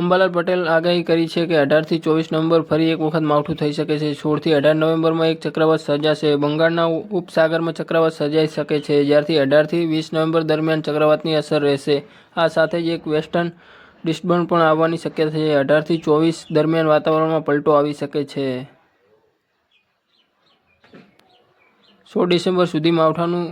અંબાલાલ પટેલ આગાહી કરી છે કે અઢારથી ચોવીસ નવેમ્બર ફરી એક વખત માવઠું થઈ શકે છે. સોળથી અઢાર નવેમ્બરમાં એક ચક્રવાત સર્જાશે. બંગાળના ઉપસાગરમાં ચક્રવાત સર્જાઈ શકે છે, જ્યારથી અઢારથી વીસ નવેમ્બર દરમિયાન ચક્રવાતની અસર રહેશે. આ સાથે જ એક વેસ્ટર્ન ડિસ્ટર્બન્સ પણ આવવાની શક્યતા છે. અઢારથી ચોવીસ દરમિયાન વાતાવરણમાં પલટો આવી શકે છે. સોળ ડિસેમ્બર સુધી માવઠાનું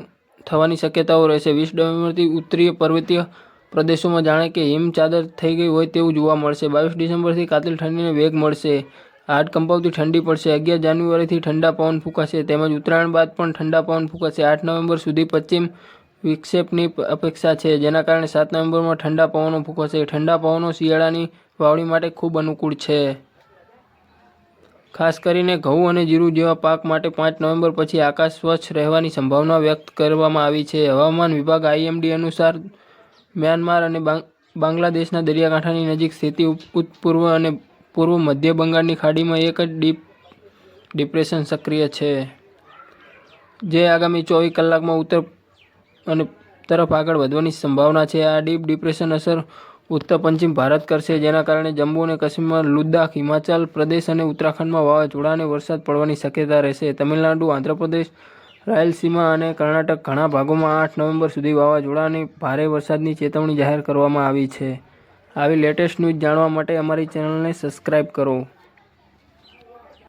થવાની શક્યતાઓ રહેશે. વીસ નવેમ્બરથી ઉત્તરીય પર્વતીય પ્રદેશોમાં જાણે કે હિમ ચાદર થઈ ગઈ હોય તેવું જોવા મળશે. બાવીસ ડિસેમ્બરથી કાતિલ ઠંડીને વેગ મળશે. હાડ કંપાવતી ઠંડી પડશે. અગિયાર જાન્યુઆરીથી ઠંડા પવન ફૂંકાશે. તેમજ ઉત્તરાયણ બાદ પણ ઠંડા પવન ફૂંકાશે. આઠ નવેમ્બર સુધી પશ્ચિમ વિક્ષેપની અપેક્ષા છે. જેના કારણે સાત નવેમ્બરમાં ઠંડા પવનો ફૂંકાશે. ઠંડા પવનો શિયાળાની વાવણી માટે ખૂબ અનુકૂળ છે. ખાસ કરીને ઘઉં અને જીરું જેવા પાક માટે પાંચ નવેમ્બર પછી આકાશ સ્વચ્છ રહેવાની સંભાવના વ્યક્ત કરવામાં આવી છે. હવામાન વિભાગ આઈએમડી અનુસાર મ્યાનમાર અને બાંગ્લાદેશના દરિયાકાંઠાની નજીક સ્થિતિ ઉત્પૂર્વ અને પૂર્વ મધ્ય બંગાળની ખાડીમાં એક જ ડીપ, ડિપ્રેશન સક્રિય છે. જે આગામી ચોવીસ કલાકમાં ઉત્તર અને તરફ આગળ વધવાની સંભાવના છે. આ ડીપ ડિપ્રેશન અસર ઉત્તર પશ્ચિમ ભારત કરશે, જેના કારણે જમ્મુ અને કાશ્મીર લદ્દાખ, હિમાચલ પ્રદેશ અને ઉત્તરાખંડમાં વાવાઝોડા અને વરસાદ પડવાની શક્યતા રહેશે. તમિલનાડુ, આંધ્રપ્રદેશ રાયલસીમા અને કર્ણાટક ઘણા ભાગોમાં આઠ નવેમ્બર સુધી વાવાઝોડાની ભારે વરસાદની ચેતવણી જાહેર કરવામાં આવી છે. આવી લેટેસ્ટ ન્યૂઝ જાણવા માટે અમારી ચેનલને સબસ્ક્રાઈબ કરો.